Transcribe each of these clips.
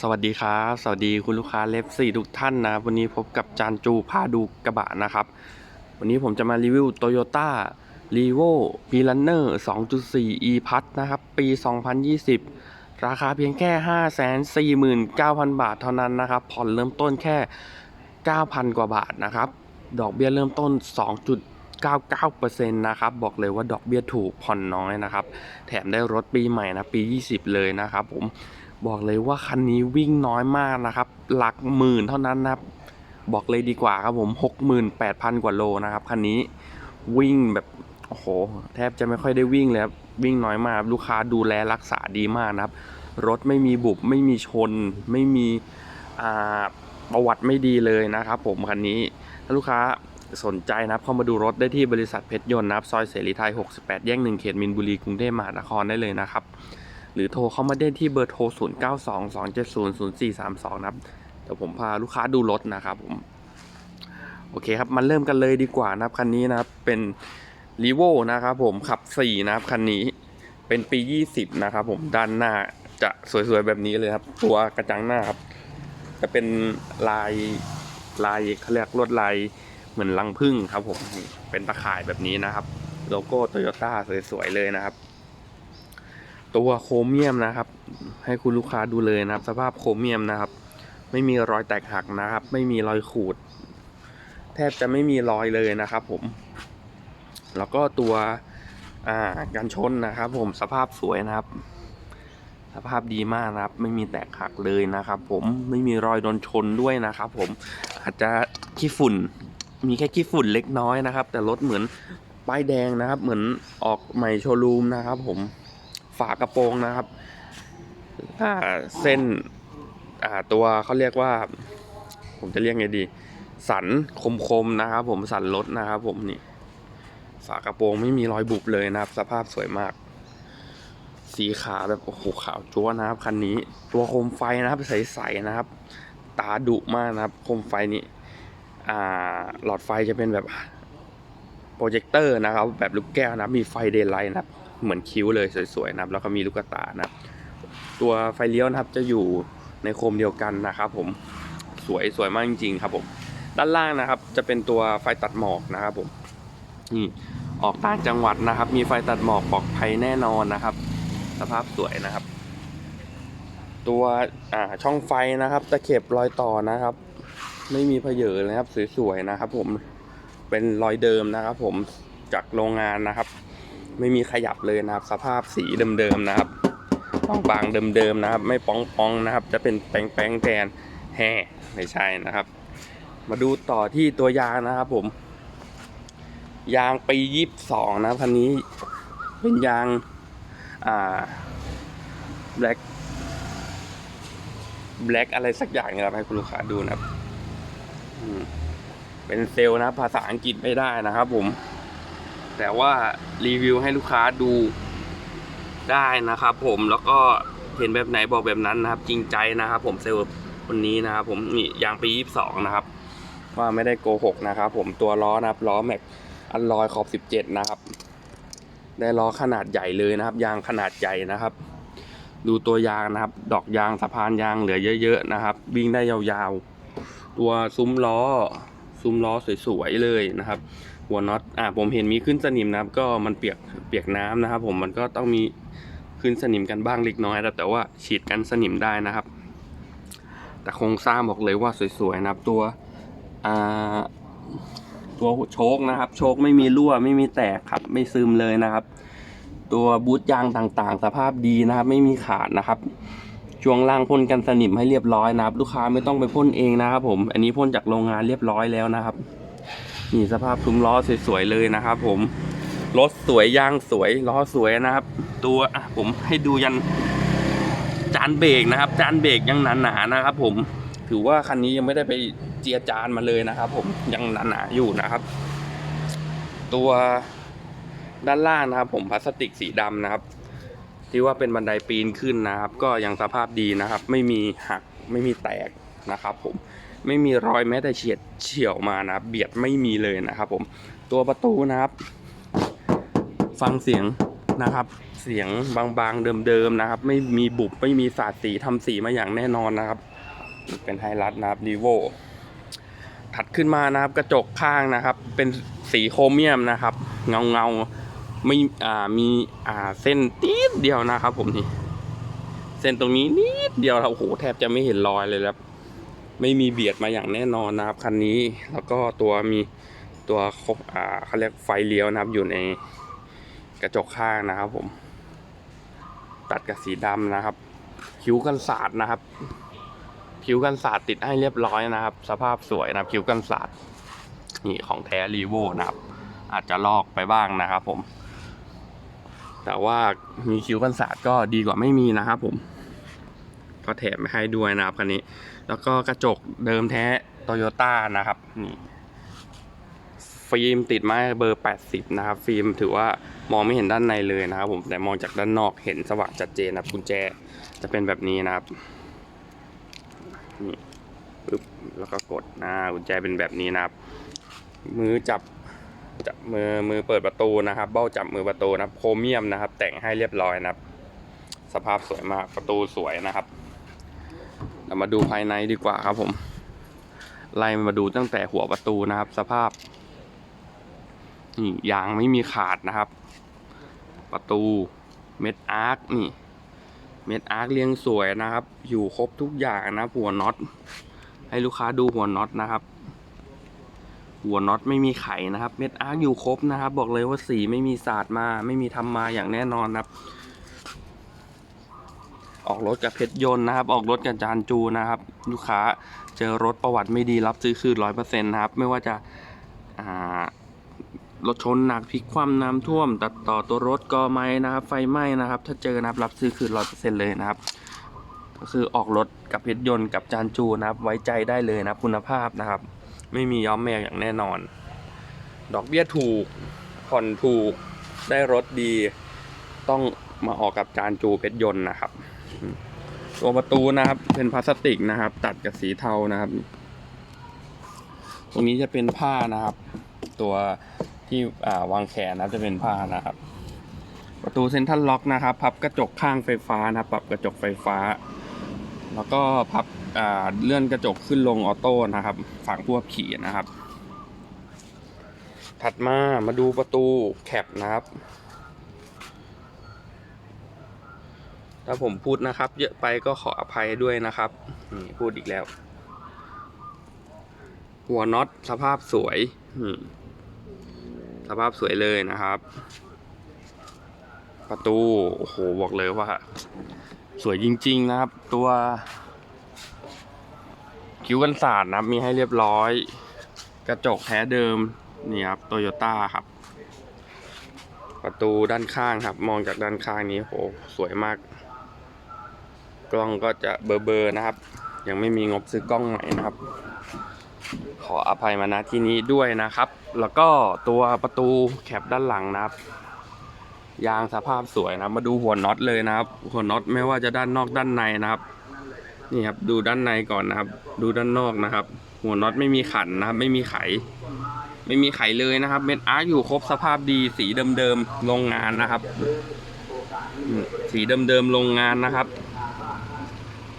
สวัสดีครับ สวัสดีคุณลูกค้าเลฟสี่ทุกท่านนะวันนี้พบกับจานจูพาดูกระบะนะครับ วันนี้ผมจะมารีวิว Toyota r e v o p l a n n e r 2.4 e p a s นะครับ ปี 2020 ราคาเพียงแค่ 549,000 บาทเท่านั้นนะครับ ผ่อนเริ่มต้นแค่ 9,000 กว่าบาทนะครับ ดอกเบี้ยเริ่มต้น 2.99%นะครับ บอกเลยว่าดอกเบี้ยถูกผ่อนน้อยนะครับ แถมได้รถปีใหม่นะ ปี 20 เลยนะครับผม บอกเลยว่าคันนี้วิ่งน้อยมากนะครับ หลักหมื่นเท่านั้นนะครับ บอกเลยดีกว่าครับผม 68,000 กว่าโลนะครับคันนี้วิ่งแบบโอ้โหแทบจะไม่ค่อยได้วิ่งเลยครับวิ่งน้อยมากลูกค้าดูแลรักษาดีมากนะครับ รถไม่มีบุบไม่มีชน ไม่มีประวัติไม่ดีเลยนะครับ ผมคันนี้ถ้าลูกค้าสนใจนะครับเข้ามาดูรถได้ที่บริษัทเพชรยนต์นะครับซอยเสรีไทย 68 แยกหนึ่งเขตมินบุรีกรุงเทพมหานครได้เลยนะครับ หรือโทรเข้ามาได้ที่เบอร์โทร 0 9 2 2 7 0 0 4 3 2 นะครับเดี๋ยวผมพาลูกค้าดูรถนะครับผมโอเคครับมาเริ่มกันเลยดีกว่านะครับคันนี้นะครับเป็น r ีโวนะครับผมขับ 4 นะครับคันนี้เป็นปี 20 นะครับผมด้านหน้าจะสวยๆแบบนี้เลยครับ ตัวกระจังหน้าครับ จะเป็นลายลายเขาเรียกลวดลายเหมือนรังผึ้งครับผมเป็นตะข่ายแบบนี้นะครับ โลโก้โตโยต้าสวยๆเลยนะครับ ตัวโครเมียมนะครับ ให้คุณลูกค้าดูเลยนะครับ สภาพโครเมียมนะครับ ไม่มีรอยแตกหักนะครับ ไม่มีรอยขูด แทบจะไม่มีรอยเลยนะครับ ผม แล้วก็ตัวอ่ากันชนนะครับ ผมสภาพสวยนะครับ สภาพดีมากนะครับ ไม่มีแตกหักเลยนะครับ ผมไม่มีรอยโดนชนด้วยนะครับ ผมอาจจะขี้ฝุ่น มีแค่ขี้ฝุ่นเล็กน้อยนะครับ แต่รถเหมือนป้ายแดงนะครับ เหมือนออกใหม่โชว์รูมนะครับ ผม ฝากระโปรงนะครับถ้าเส้นอ่าตัวเขาเรียกว่า ผมจะเรียกไงดี สันคมๆนะครับ ผมสันรถนะครับ ผมนี่ฝากระโปรงไม่มีรอยบุบเลยนะครับ สภาพสวยมาก สีขาแบบโอ้โหขาวจั๊วนะครับคันนี้ ตัวโคมไฟนะครับใสๆนะครับ ตาดุมากนะครับ โคมไฟนี้อ่าหลอดไฟจะเป็นแบบโปรเจคเตอร์นะครับ แบบลูกแก้วนะครับมีไฟเดย์ไลท์นะครับ เหมือนคิ้วเลยสวยๆนะครับแล้วก็มีลูกตานะครับ ตัวไฟเลี้ยวนะครับจะอยู่ในโคมเดียวกันนะครับ ผมสวยสวยมากจริงๆครับผมด้านล่างนะครับ จะเป็นตัวไฟตัดหมอกนะครับผมนี่ออกต่างจังหวัดนะครับ มีไฟตัดหมอกปลอดภัยแน่นอนนะครับ สภาพสวยนะครับ ตัวอ่าช่องไฟนะครับ ตะเข็บรอยต่อนะครับ ไม่มีเพเยอนะครับ สวยๆนะครับ ผมเป็นรอยเดิมนะครับ ผมจากโรงงานนะครับ ไม่มีขยับเลยนะครับ สภาพสีเดิมๆนะครับบางๆเดิมๆนะครับ ไม่ป้องๆนะครับ จะเป็นแป้งๆแทนแห่ไม่ใช่นะครับ มาดูต่อที่ตัวยางนะครับ ผม ยางปียี่สิบสองนะคันนี้เป็นยางอ่า black black อะไรสักอย่างนะครับให้คุณลูกค้าดูนะครับเป็นเซลล์นะภาษาอังกฤษไม่ได้นะครับผม แต่ว่ารีวิวให้ลูกค้าดูได้นะครับผมแล้วก็เห็นแบบไหนบอกแบบนั้นนะครับ จริงใจนะครับ ผมเซลล์คนนี้นะครับผมนี่ยางปียี่สิบสองนะครับ ว่าไม่ได้โกหกนะครับ ผมตัวล้อนะครับล้อแม็กอันลอยขอบสิบเจ็ดนะครับ ได้ล้อขนาดใหญ่เลยนะครับ ยางขนาดใหญ่นะครับ ดูตัวยางนะครับ ดอกยางสะพานยางเหลือเยอะ ๆ นะครับ วิ่งได้ยาวๆ ตัวซุ้มล้อ ซุ้มล้อสวยๆเลยนะครับ หัวน็อตอ่าผมเห็นมีขึ้นสนิมนะครับ ก็มันเปียกเปียกน้ำนะครับ ผมมันก็ต้องมีขึ้นสนิมกันบ้างเล็กน้อยนะแต่ว่าฉีดกันสนิมได้นะครับ แต่โครงสร้างบอกเลยว่าสวยๆนะครับ ตัวอ่าตัวโชคนะครับ โชคไม่มีรั่วไม่มีแตกครับ ไม่ซึมเลยนะครับ ตัวบูทยางต่างๆ สภาพดีนะครับ ไม่มีขาดนะครับช่วงล่างพ่นกันสนิมให้เรียบร้อยนะครับ ลูกค้าไม่ต้องไปพ่นเองนะครับ ผม อันนี้พ่นจากโรงงานเรียบร้อยแล้วนะครับ นี่สภาพซุ้มล้อสวยๆเลยนะครับ ผมรถสวยยางสวยล้อสวยนะครับ ตัวอะผมให้ดูยันจานเบรกนะครับ จานเบรกยังหนาๆนะครับ ผมถือว่าคันนี้ยังไม่ได้ไปเจียจานมาเลยนะครับ ผมยังหนาๆอยู่นะครับ ตัวด้านล่างนะครับ ผมพลาสติกสีดำนะครับ ที่ว่าเป็นบันไดปีนขึ้นนะครับ ก็ยังสภาพดีนะครับ ไม่มีหักไม่มีแตกนะครับ ผม ไม่มีรอยแม้แต่เฉียดเฉียวมานะเบียดไม่มีเลยนะครับผมตัวประตูนะครับ ฟังเสียงนะครับเสียงบางๆเดิมๆนะครับ ไม่มีบุบไม่มีสาดสีทำสีมาอย่างแน่นอนนะครับ เป็นไฮรัดนะครับรีโวถัดขึ้นมานะครับกระจกข้างนะครับ เป็นสีโครเมียมนะครับ เงาเงาไม่อ่ามีอ่าเส้นนิดเดียวนะครับ ผมนี่เส้นตรงนี้นิดเดียวครับโอ้โหแทบจะไม่เห็นรอยเลยครับ ไม่มีเบียดมาอย่างแน่นอนนะครับคันนี้ แล้วก็ตัวมีตัวอ่าเขาเรียกไฟเลี้ยวนะครับ อยู่ในกระจกข้างนะครับ ผม ตัดกับสีดำนะครับ คิ้วกันศาสตร์นะครับ คิ้วกันศาสตร์ติดให้เรียบร้อยนะครับ สภาพสวยนะครับ คิ้วกันศาสตร์นี่ของแท้รีโวนะครับ อาจจะลอกไปบ้างนะครับ ผม แต่ว่ามีคิ้วกันศาสตร์ก็ดีกว่าไม่มีนะครับ ผม ก็แถมให้ด้วยนะครับคันนี้ แล้วก็กระจกเดิมแท้โตโยต้านะครับนี่ฟิล์มติดไม้เบอร์ 80 นะครับ ฟิล์มถือว่ามองไม่เห็นด้านในเลยนะครับ ผมแต่มองจากด้านนอกเห็นสว่างชัดเจนนะครับกุญแจจะเป็นแบบนี้นะครับนี่ปึ๊บแล้วก็กดนะกุญแจเป็นแบบนี้นะครับ มือจับจับมือมือเปิดประตูนะครับ เบ้าจับมือประตูนะครับ โครเมียมนะครับ แต่งให้เรียบร้อยนะครับ สภาพสวยมากประตูสวยนะครับ เรามาดูภายในดีกว่าครับผมไล่มาดูตั้งแต่หัวประตูนะครับ สภาพนี่ยางไม่มีขาดนะครับ ประตูเม็ดอาร์คนี่ เม็ดอาร์คเรียงสวยนะครับ อยู่ครบทุกอย่างนะหัวน็อต ให้ลูกค้าดูหัวน็อตนะครับ หัวน็อตไม่มีไขนะครับ เม็ดอาร์คอยู่ครบนะครับ บอกเลยว่าสีไม่มีสาดมา ไม่มีทำมาอย่างแน่นอนครับ ออกรถกับเพชรยนต์นะครับ ออกรถกับจานจูนะครับ ลูกค้าเจอรถประวัติไม่ดีรับซื้อคืนร้อยเปอร์เซ็นต์นะครับ ไม่ว่าจะารถชนหนักพลิกคว่ำน้ำท่วม ตัดต่อตัวรถกอไม้นะครับ ไฟไหม้นะครับ ถ้าเจอนะครับรับซื้อคืนร้อยเปอร์เซ็นต์เลยนะครับ ก็คือออกรถกับเพชรยนต์กับจานจูนะครับ ไว้ใจได้เลยนะคุณภาพนะครับ ไม่มีย้อมแมวอย่างแน่นอน ดอกเบี้ยถูกผ่อนถูกได้รถดีต้องมาออกกับจานจูเพชรยนต์นะครับ ตัวประตูนะครับ เป็นพลาสติกนะครับ ตัดกับสีเทานะครับ ตรงนี้จะเป็นผ้านะครับ ตัวที่าวางแขนนะจะเป็นผ้านะครับ ประตูเซ็นทรัลล็อกนะครับพับกระจกข้างไฟฟ้านะครับ ปรับกระจกไฟฟ้า แล้วก็พับเลื่อนกระจกขึ้นลงออโต้นะครับ ฝั่งผู้ขับขี่นะครับ ถัดมามาดูประตูแคปนะครับ ถ้าผมพูดนะครับ เยอะไปก็ขออภัยด้วยนะครับนี่พูดอีกแล้ว หัวน็อตสภาพสวยนี่สภาพสวยเลยนะครับ ประตู โอ้โห บอกเลยว่า สวยจริง ๆ นะครับ ตัวคิ้วกันศาสตร์นะครับมีให้เรียบร้อย กระจกแท้เดิม นี่ครับโตโยต้าครับ ประตูด้านข้างครับ มองจากด้านข้างนี้โหสวยมาก กล้องก็จะเบลอๆนะครับ ยังไม่มีงบซื้อกล้องใหม่นะครับ ขออภัยมาณที่นี้ด้วยนะครับ แล้วก็ตัวประตูแคปด้านหลังนะครับ ยางสภาพสวยนะมาดูหัวน็อตเลยนะครับ หัวน็อตไม่ว่าจะด้านนอกด้านในนะครับนี่ครับดูด้านในก่อนนะครับ ดูด้านนอกนะครับ หัวน็อตไม่มีขันนะครับ ไม่มีไข ไม่มีไขเลยนะครับ เม็ดอาร์อยู่ครบสภาพดีสีเดิมๆโรงงานนะครับ สีเดิมๆโรงงานนะครับ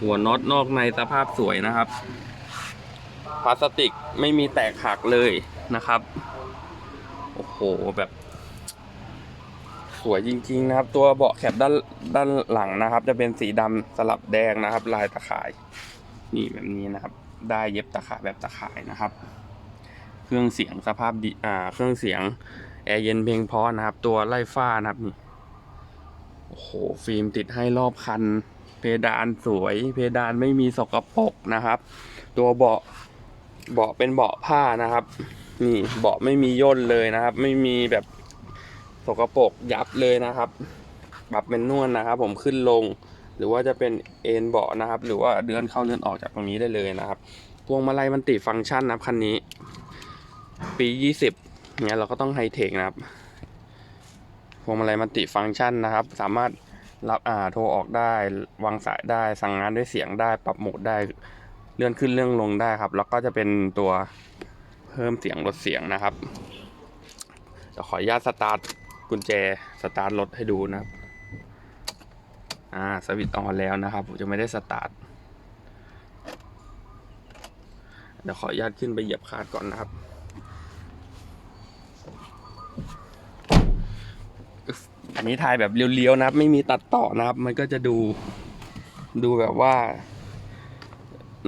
หัวน็อตนอกในสภาพสวยนะครับ พลาสติกไม่มีแตกหักเลยนะครับ โอ้โหแบบ สวยจริงๆนะครับ ตัวเบาะแคปด้านด้านหลังนะครับ จะเป็นสีดำสลับแดงนะครับ ลายตะข่าย นี่แบบนี้นะครับ ได้เย็บตะข่ายแบบตะข่ายนะครับ เครื่องเสียงสภาพดีอ่า เครื่องเสียงแอร์เย็นเพียงพอนะครับ ตัวไล่ฟ้านะครับนี่โอ้โหฟิล์มติดให้รอบคัน ดานสวย เพดานไม่มีสกปรกนะครับ ตัวเบาะเบาะเป็นเบาะผ้านะครับ นี่เบาะไม่มีย่นเลยนะครับ ไม่มีแบบสกปรกยับเลยนะครับปรับเป็นนวลนะครับ ผมขึ้นลง หรือว่าจะเป็นเอนเบาะนะครับ หรือว่าเดือนเข้าเดือนออกจากตรงนี้ได้เลยนะครับพวงมาลัยมันติฟังก์ชันนะครับคันนี้ ปี 20เนี่ยเราก็ต้องไฮเทคนะครับพวงมาลัยมันติฟังก์ชันนะครับ สามารถ รับอ่าโทรออกได้วางสายได้สั่งงานด้วยเสียงได้ปรับโหมดได้เลื่อนขึ้นเลื่อนลงได้ครับ แล้วก็จะเป็นตัวเพิ่มเสียงลดเสียงนะครับจะขออนุญาตสตาร์ทกุญแจสตาร์ทรถให้ดูนะครับอ่าสวิตช์ออนแล้วนะครับผมจะไม่ได้สตาร์ทเดี๋ยวขออนุญาตขึ้นไปเหยียบคาร์ดก่อนนะครับ อันนี้ถ่ายแบบเลี้ยวๆนะครับ ไม่มีตัดต่อนะครับ มันก็จะดูดูแบบว่า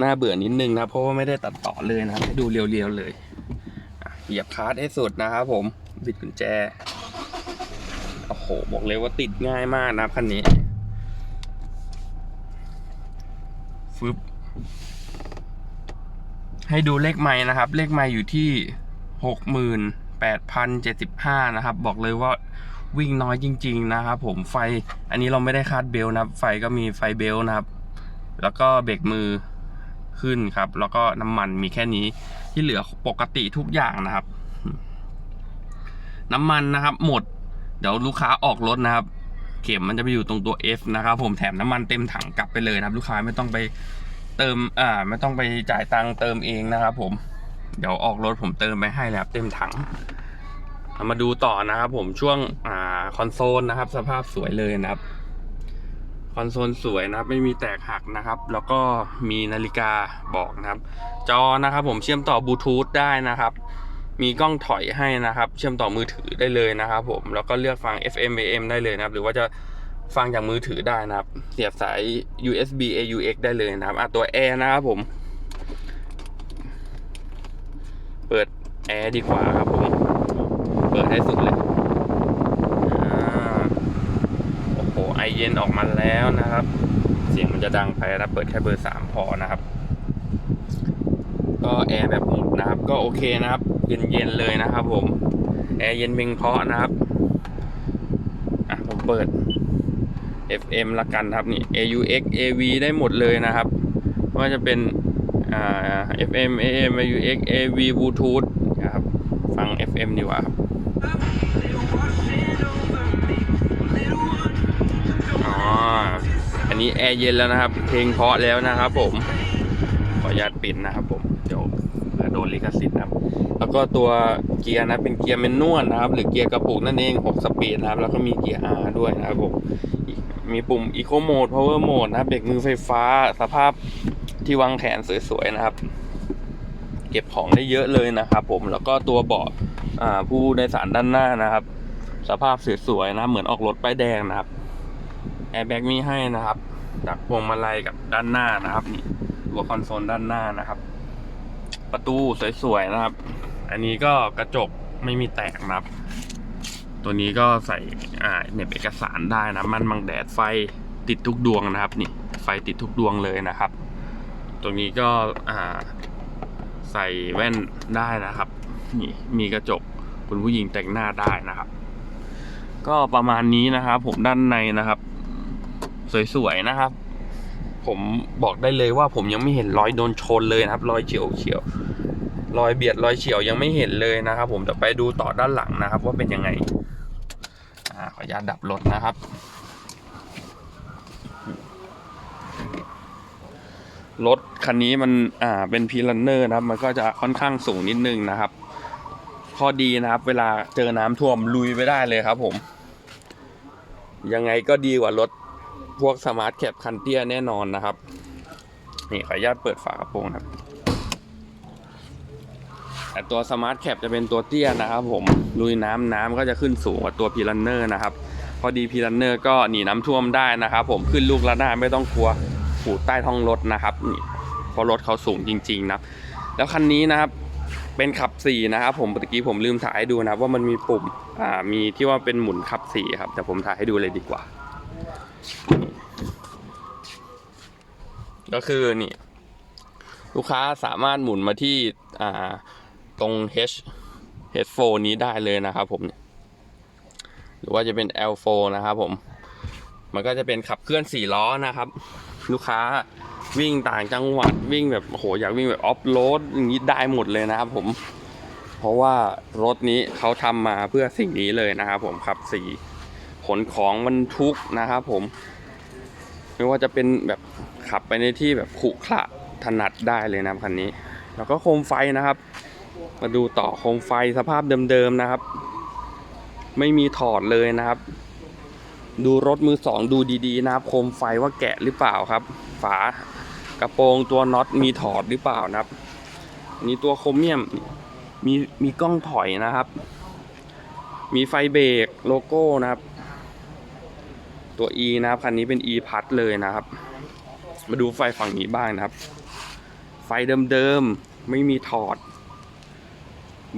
น่าเบื่อนิดนึงนะเพราะว่าไม่ได้ตัดต่อเลยนะครับดูเรียวๆเลยอะเหยียบคลัสให้สุดนะครับผมบิดกุญแจโอ้โหบอกเลยว่าติดง่ายมากนะครับคันนี้ฟึบให้ดูเลขไม้นะครับ เลขไม้อยู่ที่หกหมื่นแปดพันเจ็ดสิบห้านะครับ บอกเลยว่า วิ่งน้อยจริง ๆ นะครับ ผมไฟอันนี้เราไม่ได้คาดเบลนะครับ ไฟก็มีไฟเบลนะครับ แล้วก็เบรกมือขึ้นครับ แล้วก็น้ำมันมีแค่นี้ที่เหลือปกติทุกอย่างนะครับ น้ำมันนะครับ หมด เดี๋ยวลูกค้าออกรถนะครับ เข็มมันจะไปอยู่ตรงตัว F นะครับ ผมแถมน้ำมันเต็มถังกลับไปเลยนะครับ ลูกค้าไม่ต้องไปเติมอ่าไม่ต้องไปจ่ายตังค์เติมเองนะครับ ผม เดี๋ยวออกรถผมเติมไปให้แล้วเต็มถัง มาดูต่อนะครับผมช่วงอ่าคอนโซลนะครับ สภาพสวยเลยนะครับ คอนโซลสวยนะครับ ไม่มีแตกหักนะครับ แล้วก็มีนาฬิกาบอกนะครับ จอนะครับ ผมเชื่อมต่อบลูทูธได้นะครับ มีกล้องถอยให้นะครับ เชื่อมต่อมือถือได้เลยนะครับ ผมแล้วก็เลือกฟัง FM AM ได้เลยนะครับ หรือว่าจะฟังจากมือถือได้นะครับ เสียบสาย USB AUX ได้เลยนะครับอะตัวแอร์นะครับผม เปิดแอร์ดีกว่าครับผม เปิดให้สุดเลยอโอ้โห ไอเย็นออกมาแล้วนะครับ เสียงมันจะดังไปนะเปิดแค่เบอร์สามพอนะครับ ก็แอร์แบบหมุนนะครับ ก็โอเคนะครับ เย็นๆเลยนะครับ ผม แอร์เย็นเพียงเพาะนะครับ อะผมเปิด FM ละกันครับนี่ AUX AV ได้หมดเลยนะครับไม่ว่าจะเป็นอ่า FM AM AUX AV Bluetooth นะครับ ฟัง FM ดีกว่าครับ อ๋อ อันนี้แอร์เย็นแล้วนะครับ เพลงเพาะแล้วนะครับผม ขออนุญาตปิดนะครับผม เดี๋ยวเผื่อโดนลิขสิทธิ์นะครับ แล้วก็ตัวเกียร์นะเป็นเกียร์แมนนวลนะครับ หรือเกียร์กระปุกนั่นเอง 6 สปีดนะครับ แล้วก็มีเกียร์ R ด้วยนะครับผม มีปุ่ม Eco Mode Power Mode นะครับ เบรกมือไฟฟ้า สภาพที่วางแขนสวยๆนะครับ เก็บของได้เยอะเลยนะครับผม แล้วก็ตัวเบาะ ผู้โดยสารด้านหน้านะครับ สภาพสวยๆนะเหมือนออกรถป้ายแดงนะครับแอร์แบ็กมีให้นะครับ ดักพวงมาลัยกับด้านหน้านะครับนี่ตัวคอนโซลด้านหน้านะครับ ประตูสวยๆนะครับ อันนี้ก็กระจกไม่มีแตกนะครับ ตัวนี้ก็ใส่อ่าเน็บเอกสารได้นะมันบังแดดไฟติดทุกดวงนะครับ นี่ ไฟติดทุกดวงเลยนะครับ ตัวนี้ก็อ่าใส่แว่นได้นะครับ นี่มีกระจกคุณผู้หญิงแต่งหน้าได้นะครับ ก็ประมาณนี้นะครับผมด้านในนะครับ สวยๆนะครับ ผมบอกได้เลยว่าผมยังไม่เห็นรอยโดนชนเลยนะครับ รอยเฉียวเฉียวรอยเบียดรอยเฉียวยังไม่เห็นเลยนะครับ ผมจะไปดูต่อด้านหลังนะครับ ว่าเป็นยังไงอ่าขออนุญาตดับรถนะครับรถคันนี้มันอ่าเป็นพีลันเนอร์นะครับ มันก็จะค่อนข้างสูงนิดนึงนะครับ ข้อดีนะครับ เวลาเจอน้ำท่วมลุยไปได้เลยครับผม ยังไงก็ดีกว่ารถพวกสมาร์ทแคปคันเตี้ยแน่นอนนะครับ นี่ขออนุญาตเปิดฝากระโปรงครับ แต่ตัวสมาร์ทแคปจะเป็นตัวเตี้ยนะครับ ผมลุยน้ำน้ำก็จะขึ้นสูงกว่าตัวพีลันเนอร์นะครับ พอดีพีลันเนอร์ก็หนีน้ำท่วมได้นะครับ ผมขึ้นลูกระนาดไม่ต้องกลัวผูใต้ท้องรถนะครับนี่เพราะรถเขาสูงจริง ๆนะแล้วคันนี้นะครับ เป็นขับสี่นะครับผมเมื่อกี้ผมลืมถ่ายให้ดูนะครับว่ามันมีปุ่มอ่ามีที่ว่าเป็นหมุนขับสี่ครับแต่ผมถ่ายให้ดูเลยดีกว่า ก็คือนี่ ลูกค้าสามารถหมุนมาที่อ่าตรง H H4 นี้ได้เลยนะครับผมเนี่ยหรือว่าจะเป็น L4 นะครับผม มันก็จะเป็นขับเคลื่อนสี่ล้อนะครับ ลูกค้า วิ่งต่างจังหวัดวิ่งแบบโหอยากวิ่งแบบออฟโรดอย่างนี้ได้หมดเลยนะครับผม เพราะว่ารถนี้เขาทำมาเพื่อสิ่งนี้เลยนะครับผมขับสี่ขนของบรรทุกนะครับผม ไม่ว่าจะเป็นแบบขับไปในที่แบบขรุขระถนัดได้เลยนะคันนี้ แล้วก็โคมไฟนะครับ มาดูต่อโคมไฟสภาพเดิมๆนะครับ ไม่มีถอดเลยนะครับ ดูรถมือสองดูดีๆนะครับ โคมไฟว่าแกะหรือเปล่าครับ ฝา กระโปรงตัวน็อตมีถอดหรือเปล่านะครับนนี้ตัวโครเมียมมีมีกล้องถอยนะครับ มีไฟเบรกโลโก้นะครับ ตัว E นะครับคันนี้เป็น E พัดเลยนะครับ มาดูไฟฝั่งนี้บ้างนะครับ ไฟเดิมๆไม่มีถอด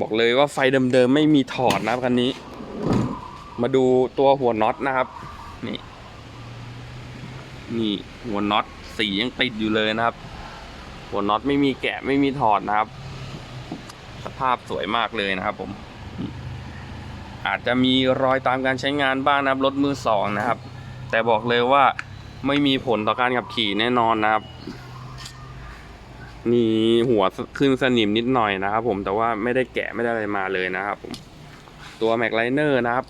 บอกเลยว่าไฟเดิมๆไม่มีถอดนะครับคันนี้ มาดูตัวหัวน็อตนะครับนี่นี่หัวน็อต สียังติดอยู่เลยนะครับ หัวน็อตไม่มีแกะไม่มีถอดนะครับ สภาพสวยมากเลยนะครับ ผม อาจจะมีรอยตามการใช้งานบ้างนะครับรถมือสองนะครับ แต่บอกเลยว่าไม่มีผลต่อการขับขี่แน่นอนนะครับ มีหัวขึ้นสนิมนิดหน่อยนะครับ ผมแต่ว่าไม่ได้แกะไม่ได้อะไรมาเลยนะครับ ผม ตัวแม็กไลเนอร์นะครับ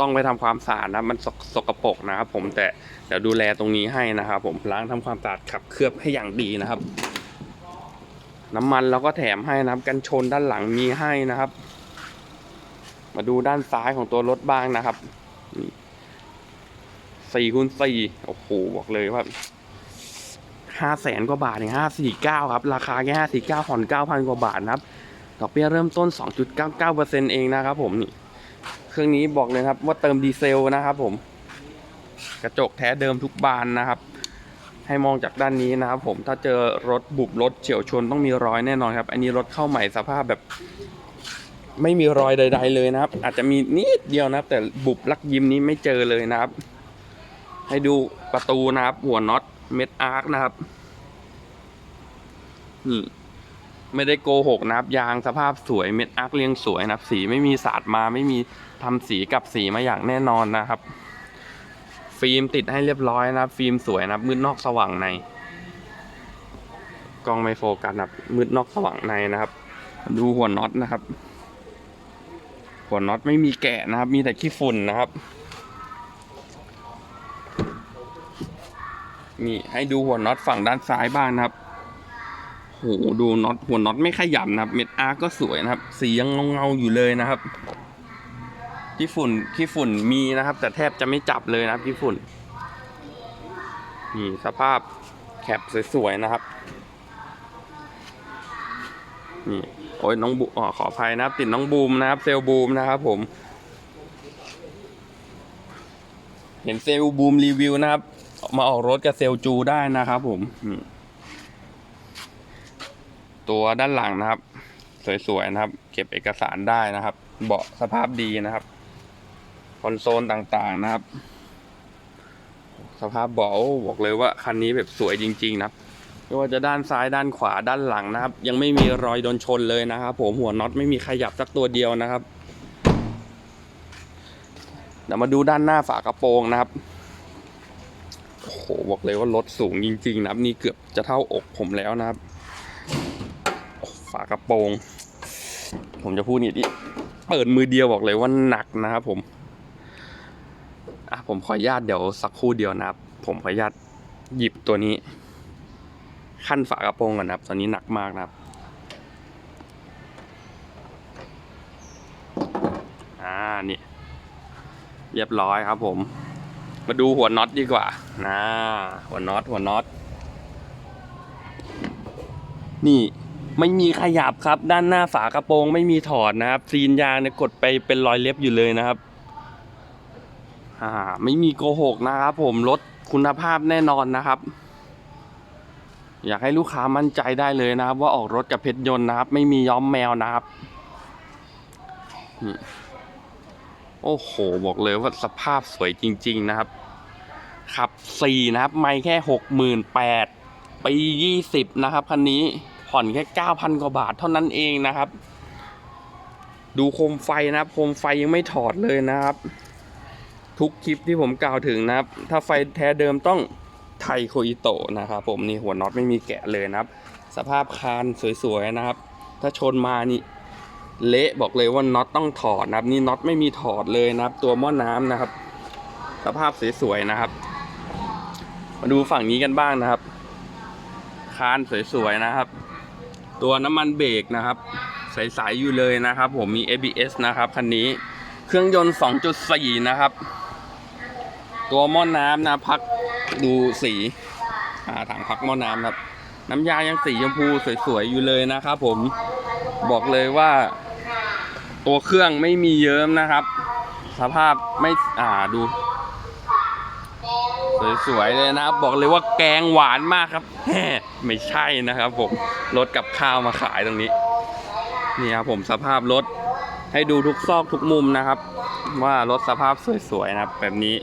ต้องไปทำความสะอาดนะมันสกสกปรกนะครับผมแต่เดี๋ยวดูแลตรงนี้ให้นะครับผมล้างทำความสะอาดขับเคลือบให้อย่างดีนะครับ น้ำมันเราก็แถมให้นะครับ กันชนด้านหลังมีให้นะครับ มาดูด้านซ้ายของตัวรถบ้างนะครับสี่คูณสี่โอ้โหบอกเลยว่าห้าแสนกว่าบาทเองห้าสี่เก้าครับ ราคาแค่ห้าสี่เก้าผ่อนเก้าพันกว่าบาทนะครับดอกเบี้ยเริ่มต้นสองจุดเก้าเก้าเปอร์เซ็นต์เองนะครับผมนี่ เครื่องนี้บอกเลยครับว่าเติมดีเซลนะครับผม กระจกแท้เดิมทุกบานนะครับ ให้มองจากด้านนี้นะครับผมถ้าเจอรถบุบรถเฉียวชนต้องมีรอยแน่นอนครับ อันนี้รถเข้าใหม่สภาพแบบ ไม่มีรอยใด ๆ เลยนะครับ อาจจะมีนิดเดียวนะครับ แต่บุบลักยิ้มนี้ไม่เจอเลยนะครับ ให้ดูประตูนะครับ หัวน็อตเม็ดอาร์คนะครับนี่ไม่ได้โกหกนะครับ ยางสภาพสวยเม็ดอาร์คเรียงสวยนะครับ สีไม่มีสาดมาไม่มี ทำสีกับสีมาอย่างแน่นอนนะครับ ฟิล์มติดให้เรียบร้อยนะครับ ฟิล์มสวยนะครับมืดนอกสว่างใน กล้องไม่โฟกัสนะครับมืดนอกสว่างในนะครับ ดูหัวน็อตนะครับ หัวน็อตไม่มีแกะนะครับ มีแต่ขี้ฝุ่นนะครับนี่ให้ดูหัวน็อตฝั่งด้านซ้ายบ้างนะครับโหดูน็อตหัวน็อตไม่ขยับนะครับ เม็ดอาร์ก็สวยนะครับ สียังเงาๆอยู่เลยนะครับ ขี้ฝุ่นขี้ฝุ่นมีนะครับ แต่แทบจะไม่จับเลยนะครับขี้ฝุ่นนี่สภาพแคปสวยๆนะครับนี่โอ้ยน้องบูอ๋อขออภัยนะครับ ติดน้องบูมนะครับ เซลบูมนะครับผม เห็นเซลบูมรีวิวนะครับ มาออกรถกับเซลจูได้นะครับผมตัวด้านหลังนะครับ สวยๆนะครับ เก็บเอกสารได้นะครับ เบาะสภาพดีนะครับ คอนโซลต่างๆนะครับ สภาพเบาะบอกเลยว่าคันนี้แบบสวยจริง ๆ นะครับไม่ว่าจะด้านซ้ายด้านขวาด้านหลังนะครับ ยังไม่มีรอยโดนชนเลยนะครับ ผมหัวน็อตไม่มีขยับสักตัวเดียวนะครับเดี๋ยวมาดูด้านหน้าฝากระโปรงนะครับโอ้โหบอกเลยว่ารถสูงจริง ๆ นะครับ นี่เกือบจะเท่าอกผมแล้วนะครับ ฝากระโปรง ผมจะพูดนี่ที่เปิดมือเดียวบอกเลยว่าหนักนะครับผม อะผมขออนุญาตเดี๋ยวสักครู่เดียวนะครับ ผมขออนุญาตหยิบตัวนี้ ขั้นฝากระโปรงก่อนนะครับ ตอนนี้หนักมากนะครับอ่านี่เรียบร้อยครับผม มาดูหัวน็อตดีกว่านะหัวน็อตหัวน็อตนี่ไม่มีขยับครับ ด้านหน้าฝากระโปรงไม่มีถอดนะครับซีนยางเนี่ยกดไปเป็นรอยเล็บอยู่เลยนะครับ อ่า ไม่มีโกหกนะครับผมรถคุณภาพแน่นอนนะครับ อยากให้ลูกค้ามั่นใจได้เลยนะครับ ว่าออกรถกับเพชรยนต์นะครับ ไม่มีย้อมแมวนะครับโอ้โห บอกเลยว่าสภาพสวยจริง ๆ นะครับ ขับสี่นะครับ ไม่แค่หกหมื่นแปดปียี่สิบนะครับคันนี้ผ่อนแค่เก้าพันกว่าบาทเท่านั้นเองนะครับ ดูโคมไฟนะครับ โคมไฟยังไม่ถอดเลยนะครับ ทุกคลิปที่ผมกล่าวถึงนะครับ ถ้าไฟแท้เดิมต้องไทโคอิโตะนะครับผมนี่หัวน็อตไม่มีแกะเลยนะครับ สภาพคานสวยๆนะครับ ถ้าชนมานี่เละบอกเลยว่าน็อตต้องถอดนะครับ นี่น็อตไม่มีถอดเลยนะครับ ตัวหม้อน้ำนะครับ สภาพสวยๆนะครับ มาดูฝั่งนี้กันบ้างนะครับ คานสวยๆนะครับ ตัวน้ำมันเบรกนะครับ ใสๆอยู่เลยนะครับ ผมมี ABS นะครับคันนี้ เครื่องยนต์ 2.4 นะครับ ตัวหม้อน้ำนะพักดูสีอ่าถังพักหม้อน้ำครับ น้ำยายังสีชมพูสวยๆอยู่เลยนะครับผมบอกเลยว่า ตัวเครื่องไม่มีเยิ้มนะครับ สภาพไม่อ่าดู สวยๆเลยนะครับ บอกเลยว่าแกงหวานมากครับแฮ่ไม่ใช่นะครับผมรถกับข้าวมาขายตรงนี้นี่ครับผมสภาพรถให้ดูทุกซอกทุกมุมนะครับ ว่ารถสภาพสวยๆนะครับ แบบนี้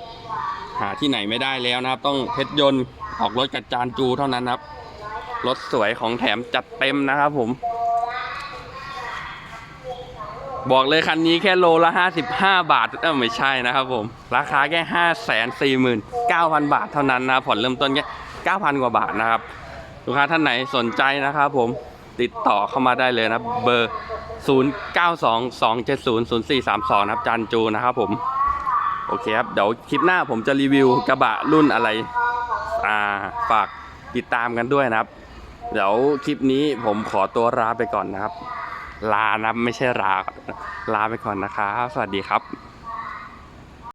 หาที่ไหนไม่ได้แล้วนะครับ ต้องเพชรยนต์ออกรถกับจานจูเท่านั้นครับ รถสวยของแถมจัดเต็มนะครับผม บอกเลยคันนี้แค่โลละ 55 บาทเออไม่ใช่นะครับผม ราคาแค่ 5 4 9 0 0 0 บาทเท่านั้นนะผ่อนเริ่มต้นแค่ 9,000 กว่าบาทนะครับ ลูกค้าท่านไหนสนใจนะครับผมติดต่อเข้ามาได้เลยนะเบอร์ 0922700432 นะครับจันจูนะครับผม โอเคครับ เดี๋ยวคลิปหน้าผมจะรีวิวกระบะรุ่นอะไร อ่า ฝากติดตามกันด้วยนะครับ เดี๋ยวคลิปนี้ผมขอตัวลาไปก่อนนะครับ ลานะไม่ใช่ลา ลาไปก่อนนะครับ สวัสดีครับ